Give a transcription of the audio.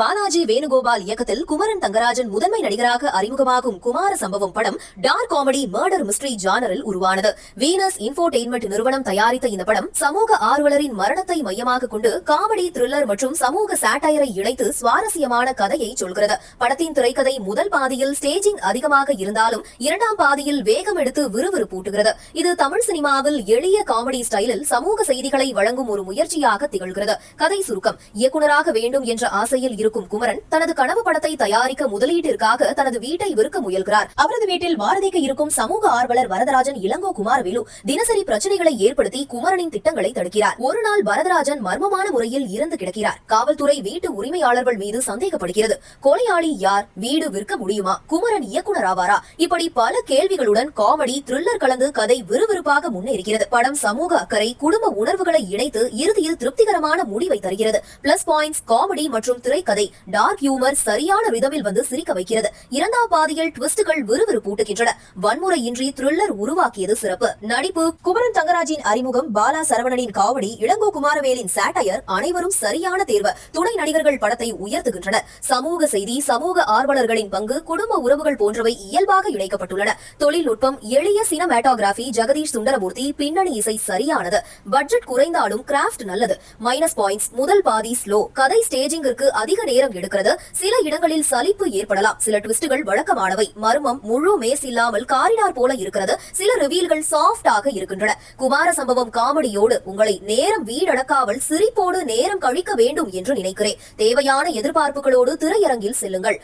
பாலாஜி வேணுகோபால் இயக்கத்தில் குமரன் தங்கராஜன் முதன்மை நடிகராக அறிமுகமாகும் குமார சம்பவம் படம் டார்க் காமெடி மர்டர் மிஸ்டரி ஜானரில் உருவானது. வீனஸ் இன்ஃபோடெயின்மெண்ட் நிறுவனம் தயாரித்த இந்த படம் சமூக ஆர்வலரின் மரணத்தை மையமாக கொண்டு காமெடி த்ரில்லர் மற்றும் சமூக சாட்டையரை இணைத்து சுவாரஸ்யமான கதையை சொல்கிறது. படத்தின் திரைக்கதை முதல் பாதியில் ஸ்டேஜிங் அதிகமாக இருந்தாலும் இரண்டாம் பாதியில் வேகம் எடுத்து விறுவிறுப்பூட்டுகிறது. இது தமிழ் சினிமாவில் எளிய காமெடி ஸ்டைலில் சமூக செய்திகளை வழங்கும் ஒரு முயற்சியாக திகழ்கிறது. கதை சுருக்கம் இயக்குநராக வேண்டும் என்ற ஆசையில் இருக்கும் இருக்கும் குமரன் தனது கனவு படத்தை தயாரிக்க முதலீட்டிற்காக தனது வீட்டை விற்க முயல்கிறார். அவரது வீட்டில் பாரதிக்கு இருக்கும் சமூக ஆர்வலர் வரதராஜன் இளங்கோ குமாரவேலு தினசரி பிரச்சனைகளை ஏற்படுத்தி குமரனின் திட்டங்களை தடுக்கிறார். ஒரு நாள் வரதராஜன் மர்மமான முறையில் இறந்து கிடக்கிறார். காவல்துறை வீட்டு உரிமையாளர்கள் மீது சந்தேகப்படுகிறது. கொலையாளி யார்? வீடு விற்க முடியுமா? குமரன் இயக்குனர் ஆவாரா? இப்படி பல கேள்விகளுடன் காமெடி த்ரில்லர் கலந்து கதை விறுவிறுப்பாக முன்னேறுகிறது. படம் சமூக அக்கறை குடும்ப உணர்வுகளை இணைத்து இறுதியில் திருப்திகரமான முடிவை தருகிறது. பிளஸ் பாயிண்ட்ஸ் காமெடி மற்றும் திரைக்கதை டார்க் ஹியூமர் சரியான ரிதமில் வந்து சிரிக்க வைக்கிறது. இரண்டாம் பாதியில் ட்விஸ்டுகள் விறுவிறுப்பூட்டுகின்றன. வன்முறையின்றி த்ரில்லர் உருவாக்கியது சிறப்பு. நடிப்பு குமரன் தங்கராஜின் அறிமுகம் பாலா சரவணனின் காவடி இளங்கோ குமாரவேலின் சாட்டையர் அனைவரும் சரியான தேர்வு. துணை நடிகர்கள் படத்தை உயர்த்துகின்றனர். சமூக செய்தி சமூக ஆர்வலர்களின் பங்கு குடும்ப உறவுகள் போன்றவை இயல்பாக இணைக்கப்பட்டுள்ளன. தொழில்நுட்பம் எளிய சினமேட்டோகிராஃபி ஜெகதீஷ் சுந்தரமூர்த்தி பின்னணி இசை சரியானது. பட்ஜெட் குறைந்தாலும் கிராஃப்ட் நல்லது. மைனஸ் பாயிண்ட்ஸ் முதல் பாதி ஸ்லோ கதை ஸ்டேஜிங்கிற்கு அதிக அதிக நேரம் எடுக்கிறது. சில இடங்களில் சலிப்பு ஏற்படலாம். சில ட்விஸ்டுகள் வழக்கமானவை. மர்மம் முழு மேஸ் இல்லாமல் காரிடார் போல இருக்கிறது. சில ரிவீல்கள் சாஃப்டாக இருக்கின்றன. குமார சம்பவம் காமெடியோடு உங்களை நேரம் வீடடக்காமல் சிரிப்போடு நேரம் கழிக்க வேண்டும் என்று நினைக்கிறேன். தேவையான எதிர்பார்ப்புகளோடு திரையரங்கில் செல்லுங்கள்.